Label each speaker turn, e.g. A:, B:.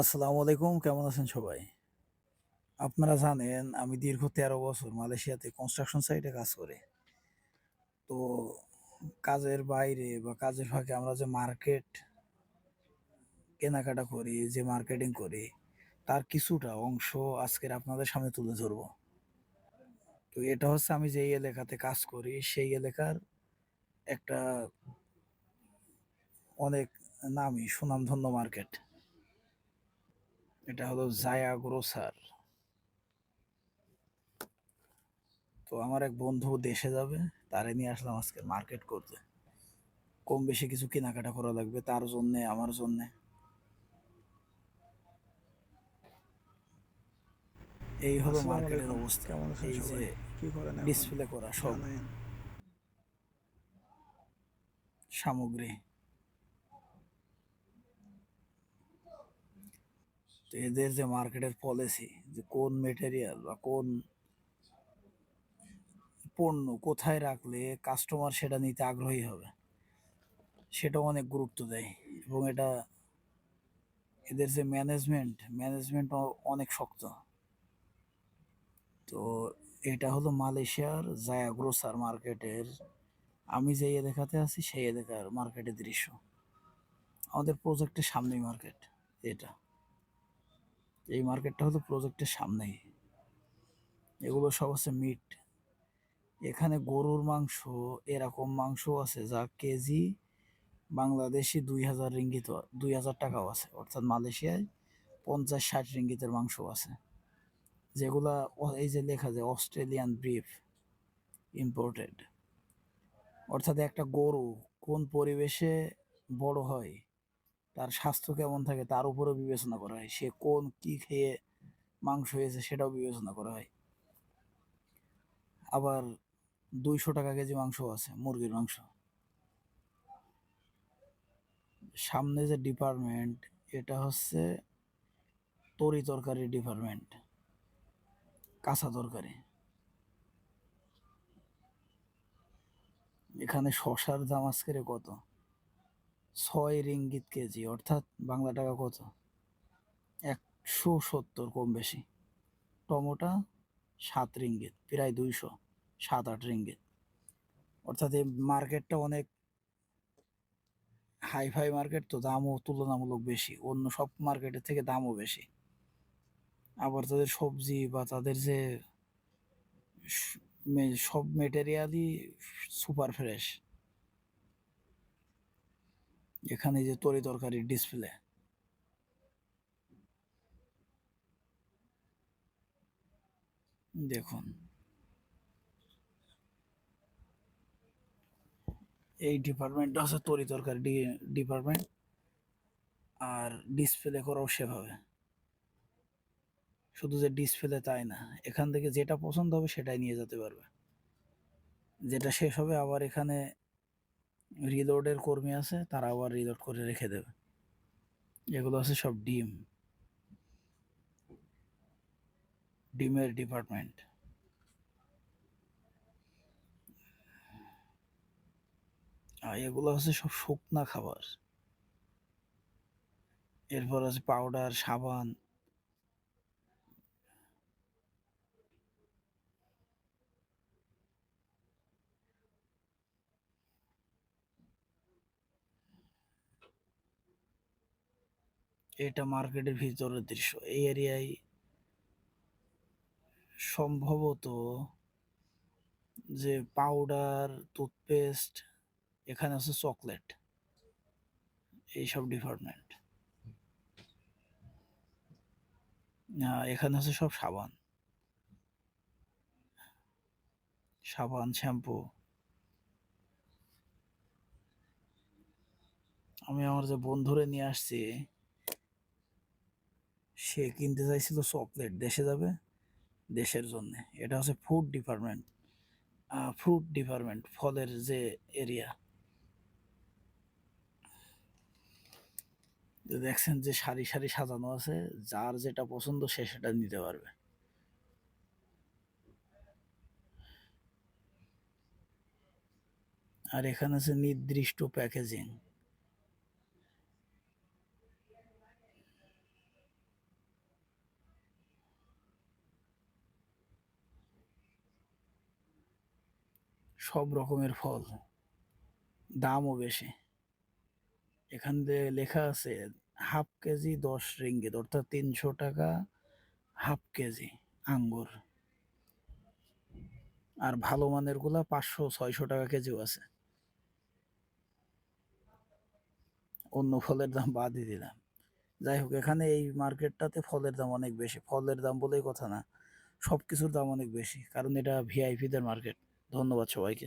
A: আসসালামু আলাইকুম, কেমন আছেন সবাই? আপনারা জানেন আমি দীর্ঘ তেরো বছর মালয়েশিয়াতে কনস্ট্রাকশন সাইটে কাজ করি। তো কাজের বাইরে বা কাজের ফাঁকে আমরা যে মার্কেট কেনাকাটা করি, যে মার্কেটিং করি, তার কিছুটা অংশ আজকের আপনাদের সামনে তুলে ধরবো। তো এটা হচ্ছে আমি যেই এলাকাতে কাজ করি, সেই এলাকার একটা অনেক নামি সুনামধন্য মার্কেট এটা হলো জায়া গ্রোসার তো আমার এক বন্ধু দেশে যাবে তারে নিয়ে আসলাম আজকে মার্কেট করতে। কম বেশি কিছু কেনাকাটা করা লাগবে তার জন্যে আমার জন্যে। এই হলো মার্কেটের অবস্থা।
B: কেমন
A: এই যে? ডিসপ্লে করা সব। সামগ্রী। তো এদের যে মার্কেটের পলিসি যে কোন মেটেরিয়াল বা কোন পণ্য কোথায় রাখলে কাস্টমার সেটা নিতে আগ্রহী হবে সেটা অনেক গুরুত্ব দেয় এবং এটা এদের যে ম্যানেজমেন্ট ম্যানেজমেন্ট অনেক শক্ত। তো এটা হলো মালয়েশিয়ার জায়া গ্রোসার মার্কেটের আমি যেই এলাকাতে আছি সেই এলাকার মার্কেটের দৃশ্য। আমাদের প্রজেক্টের সামনেই মার্কেট এটা। এই মার্কেটটা হলো প্রজেক্টের সামনেই। এগুলো সব আছে মিট এখানে গরুর মাংস, এরকম মাংস আছে যা কেজি বাংলাদেশি দুই হাজার রিঙ্গিত, দুই হাজার টাকাও আছে। অর্থাৎ মালয়েশিয়ায় পঞ্চাশ ষাট রিঙ্গিতের মাংস আছে। যেগুলা এই যে লেখা যায় অস্ট্রেলিয়ান ব্রিফ ইম্পোর্টেড অর্থাৎ একটা গরু কোন পরিবেশে বড় হয় তার স্বাস্থ্য কেমন থাকে তার উপরেও বিবেচনা করা হয়। সে কোন কি খেয়ে মাংস হয়েছে সেটাও বিবেচনা করা হয়। আবার দুইশো টাকা কেজি মাংস আছে, মুরগির মাংস। সামনে যে ডিপার্টমেন্ট এটা হচ্ছে তরি তরকারি ডিপার্টমেন্ট কাঁচা তরকারি। এখানে শশার দাম আজকে রে কত? ছয় রিঙ্গিত কেজি, অর্থাৎ বাংলা টাকা কত? একশো সত্তর কম বেশি। টমোটা সাত রিঙ্গিত, প্রায় দুইশো, সাত আট রিঙ্গিত। অর্থাৎ এই মার্কেটটা অনেক হাই ফাই মার্কেট, তো দামও তুলনামূলক বেশি। অন্য সব মার্কেটের থেকে দামও বেশি। আবার তাদের সবজি বা তাদের যে সব মেটেরিয়ালই সুপার ফ্রেশ এখানে যে তরি তরকারির ডিসপ্লে দেখুন। এই ডিপার্টমেন্টটা হচ্ছে তরি তরকারি ডিপার্টমেন্ট আর ডিসপ্লে করাও সেভাবে। শুধু যে ডিসপ্লে তাই না, এখান থেকে যেটা পছন্দ হবে সেটাই নিয়ে যেতে পারবে। যেটা শেষ হবে আবার এখানে রিলোডের কর্মী আছে, তারা আবার রিলোড করে রেখে দেবে। এগুলো আছে সব ডিম। ডিমের ডিপার্টমেন্ট। আর এগুলো হচ্ছে সব শুকনা খাবার। এরপর আছে পাউডার, সাবান। এটা মার্কেটের ভিতরের দৃশ্য। এই এরিয়ায় সম্ভবত যে পাউডার টুথপেস্ট এখানে আছে চকলেট এইসব ডিপার্টমেন্ট এখানে আছে সব সাবান। সাবান, শ্যাম্পু। আমি আমার যে বন্ধুরে নিয়ে আসছি সে কিনতে চাইছিল চকলেট দেশে যাবে, দেশের জন্য। এটা হচ্ছে ফুড ডিপার্টমেন্ট ফ্রুট ডিপার্টমেন্ট ফলের যে এরিয়া দেখছেন যে সারি সারি সাজানো আছে, যার যেটা পছন্দ সে সেটা নিতে পারবে। আর এখানে আছে নির্দিষ্ট প্যাকেজিং সব রকমের ফল, দামও বেশি। এখান দিয়ে লেখা আছে, হাফ কেজি দশ রিঙ্গিত, অর্থাৎ তিনশো টাকা হাফ কেজি আঙ্গুর। আর ভালো মানেরগুলা পাঁচশো, ছয়শো টাকা কেজিও আছে। অন্য ফলের দাম বাদই দিলাম। যাই হোক, এখানে এই মার্কেটটাতে ফলের দাম অনেক বেশি। ফলের দাম বলেই কথা না সব কিছুর দাম অনেক বেশি, কারণ এটা ভিআইপিদের মার্কেট। ধন্যবাদ সবাইকে।